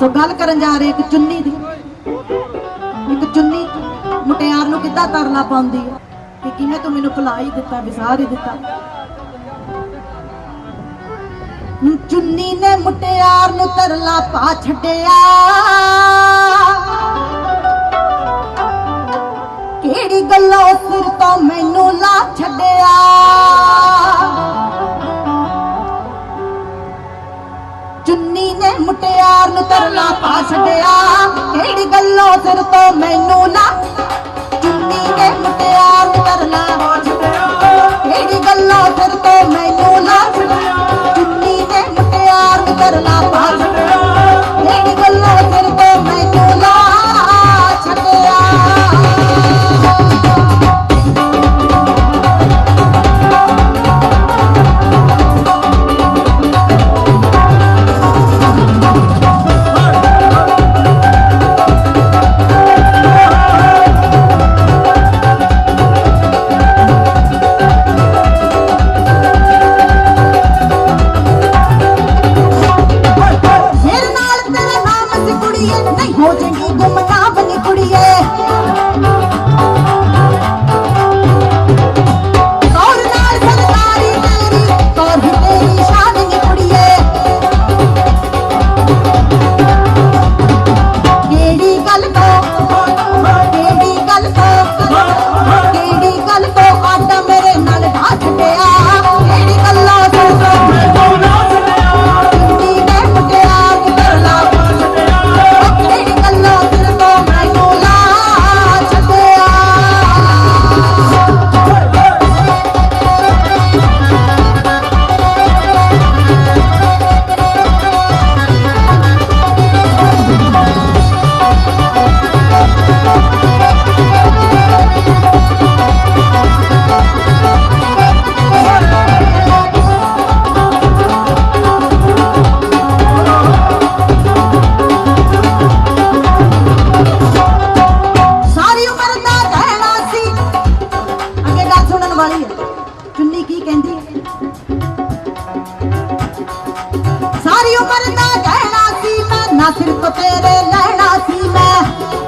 ਸੋ ਗੱਲ ਕਰਨ ਜਾ ਰਹੇ ਇੱਕ ਚੁੰਨੀ ਦੀ। ਇੱਕ ਚੁੰਨੀ ਮੁਟਿਆਰ ਨੂੰ ਕਿੱਦਾਂ ਤਰਲਾ ਪਾਉਂਦੀ ਹੈ? ਕਿ ਕਿਵੇਂ ਤੂੰ ਮੈਨੂੰ ਭੁਲਾ ਹੀ ਦਿੱਤਾ, ਵਿਸਾਰ ਹੀ ਦਿੱਤਾ? ਚੁੰਨੀ ਨੇ ਮੁਟਿਆਰ ਨੂੰ ਤਰਲਾ ਪਾ ਛੱਡਿਆ। ਕਿਹੜੀ ਗੱਲੋਂ ਸਿਰ ਤੋਂ ਮੈਨੂੰ ਲਾ ਛੱਡਿਆ? ਚੁੰਨੀ ਨੇ ਮੁਟਿਆਰ ਨੂੰ ਤਰਲਾ ਪਾ ਛੱਡਿਆ ਕਿਹੜੀ ਗੱਲੋਂ ਸਿਰ ਤੋਂ ਮੈਨੂੰ ਨਾ? ਚੁੰਨੀ ਨੇ ਮੁਟਿਆਰ ਨਾ ਸਿਰਫ ਤੇਰੇ ਲੈਣਾ ਸੀ ਮੈਂ।